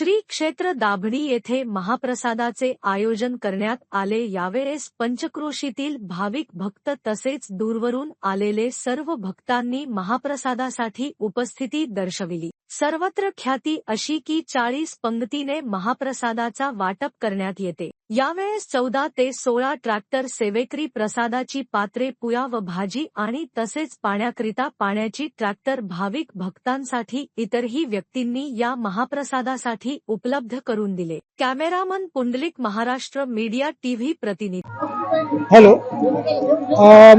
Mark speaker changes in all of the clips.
Speaker 1: श्री क्षेत्र दाभडी येथे महाप्रसादाचे आयोजन करण्यात आले. यावेळेस पंचक्रोशीतील भाविक भक्त तसेच दूरवरून आलेले सर्व भक्तांनी महाप्रसादासाठी उपस्थिती दर्शविली. सर्वत्र ख्याती अशी की चाळीस पंगतीने महाप्रसादाचा वाटप करण्यात येते. यावेळेस चौदा ते सोळा ट्रॅक्टर सेवेकरी प्रसादाची पात्रे पुया व भाजी आणि तसेच पाण्याकरिता पाण्याची ट्रॅक्टर भाविक भक्तांसाठी इतरही व्यक्तींनी या महाप्रसादासाठी उपलब्ध करून दिले. Cameraman Pundlik Maharashtra media TV प्रतिनिधी.
Speaker 2: हॅलो.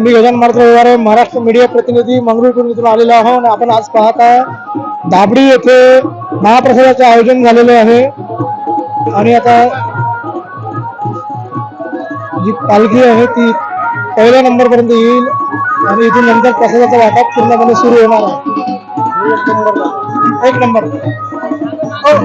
Speaker 2: मी गजान मार्ग महाराष्ट्र मीडिया प्रतिनिधी मंगरुळपूर आलेलो आहो आणि आपण आज पाहत आहे दाबडी येथे महाप्रसादाचे आयोजन झालेले आहे. आणि आता जी पालखी आहे ती पहिल्या नंबर पर्यंत येईल आणि इथून नंतर प्रसादाचा वाटप पूर्णपणे सुरू होणार आहे. एक नंबर.
Speaker 3: हो.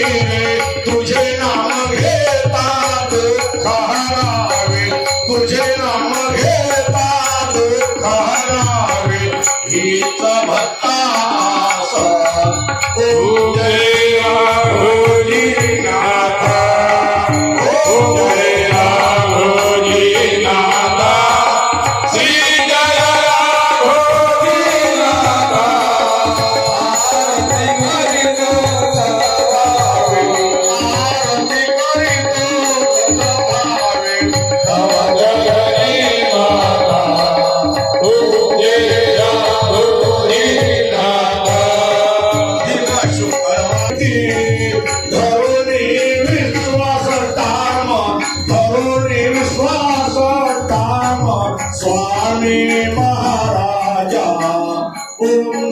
Speaker 3: Yeah.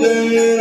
Speaker 3: Amen.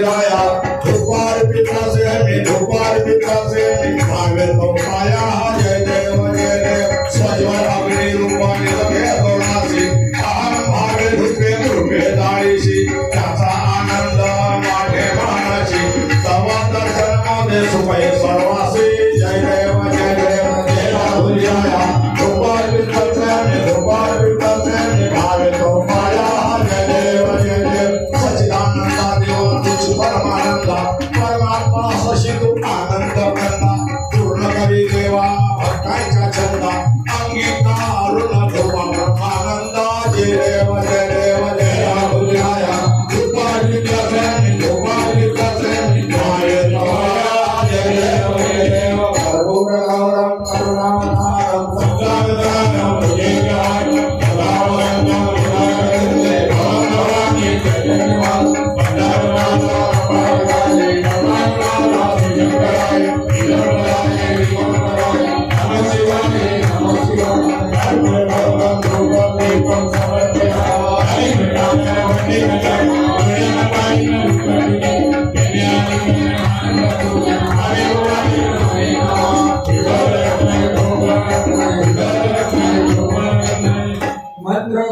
Speaker 3: फिराया भोपाल पिता से हमें भोपाल पिता से पागल तो पहुंचाया जय जय जय जय सजवर अपने रूपाने लगे दौड़ा से अहम भागे धुपे धुपे दाड़ी से कैसा आनंद माटे बाना मानाची तवा दर्शन सुपे सर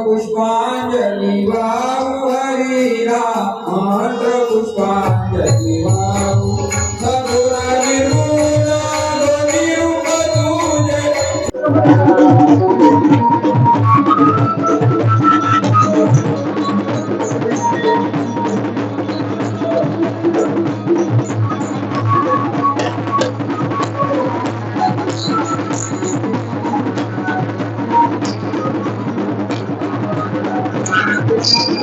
Speaker 4: पुष्पांजलि वा Thank you. Thank